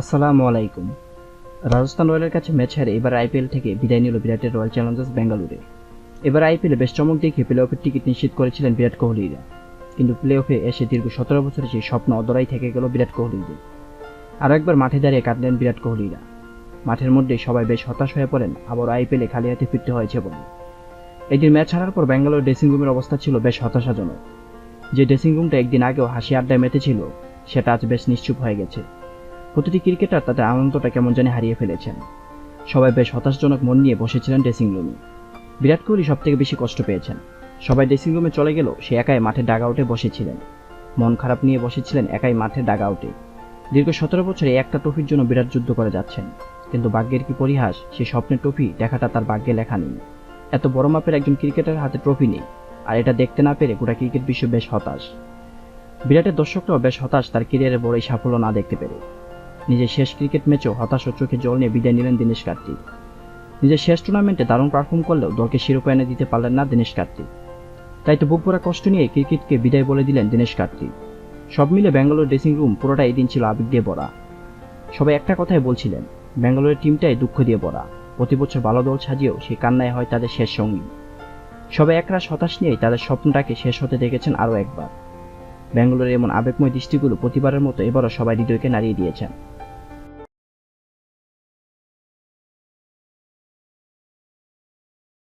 আসসালামু আলাইকুম। রাজস্থান রয়্যালের কাছে ম্যাচ হারে এবার আইপিএল থেকে বিদায় নিল বিরাটের রয়্যাল চ্যালেঞ্জার্স বেঙ্গালুরে এবার আইপিএলে বেশ চমক দেখিয়ে প্লে অফের টিকিট নিশ্চিত করেছিলেন বিরাট কোহলিরা। কিন্তু প্লে অফে এসে দীর্ঘ সতেরো বছরের সেই স্বপ্ন অদরাই থেকে গেল বিরাট কোহলিদের। আরও একবার মাঠে দাঁড়িয়ে কাঁদলেন বিরাট কোহলিরা। মাঠের মধ্যে সবাই বেশ হতাশ হয়ে পড়েন আবার আইপিএলে খালি হাতে ফিরতে হয়েছে বলে এদিন ম্যাচ হারার পর ব্যাঙ্গালোর ড্রেসিং রুমের অবস্থা ছিল বেশ হতাশাজনক। যে ড্রেসিং রুমটা একদিন আগেও হাসি আড্ডায় মেতেছিল, সেটা আজ বেশ নিশ্চুপ হয়ে গেছে। প্রতিটি ক্রিকেটার তাদের আনন্দটা কেমন জানি হারিয়ে ফেলেছেন। সবাই বেশ হতাশজনক মন নিয়ে বসেছিলেন ড্রেসিং রুমে বিরাট কোহলি সব থেকে বেশি কষ্ট পেয়েছেন। সবাই ড্রেসিং রুমে চলে গেল, সে একাই মাঠে ডাগ আউটে বসেছিলেন। মন খারাপ নিয়ে বসেছিলেন একাই মাঠে ডাগ আউটে দীর্ঘ সতেরো বছরে একটা ট্রফির জন্য বিরাট যুদ্ধ করে যাচ্ছেন। কিন্তু ভাগ্যের কি পরিহাস সেই স্বপ্নের ট্রফি দেখাটা তার ভাগ্যে লেখা নেই। এত বড় মাপের একজন ক্রিকেটার হাতে ট্রফি নেই, আর এটা দেখতে না পেরে গোটা ক্রিকেট বিশ্ব বেশ হতাশ। বিরাটের দর্শকরাও বেশ হতাশ তার ক্যারিয়ারে বড় এই সাফল্য না দেখতে পেরে। নিজের শেষ ক্রিকেট ম্যাচেও হতাশ চোখে জল নিয়ে বিদায় নিলেন দীনেশ কার্তিক। নিজের শেষ টুর্নামেন্টে দারুণ পারফর্ম করলেও দলকে শিরোপা এনে দিতে পারলেন না দীনেশ কার্তিক। তাই তো বুক ভরা কষ্ট নিয়ে ক্রিকেটকে বিদায় বলে দিলেন দীনেশ কার্তিক। সব মিলে ব্যাঙ্গালোর ড্রেসিং রুম পুরোটা এই দিন ছিল আবেগ দিয়ে ভরা। সবাই একটা কথাই বলছিলেন, ব্যাঙ্গালোরের টিমটাই দুঃখ দিয়ে ভরা। প্রতি বছর ভালো দল সাজিয়েও সেই কান্নায় হয় তাদের শেষ সঙ্গী। সবাই একরাশ হতাশ নিয়েই তাদের স্বপ্নটাকে শেষ হতে দেখেছেন আরও একবার। ব্যাঙ্গালোরের এমন আবেগময় দৃষ্টিগুলো প্রতিবারের মতো এবারও সবাই হৃদয়কে নাড়িয়ে দিয়েছেন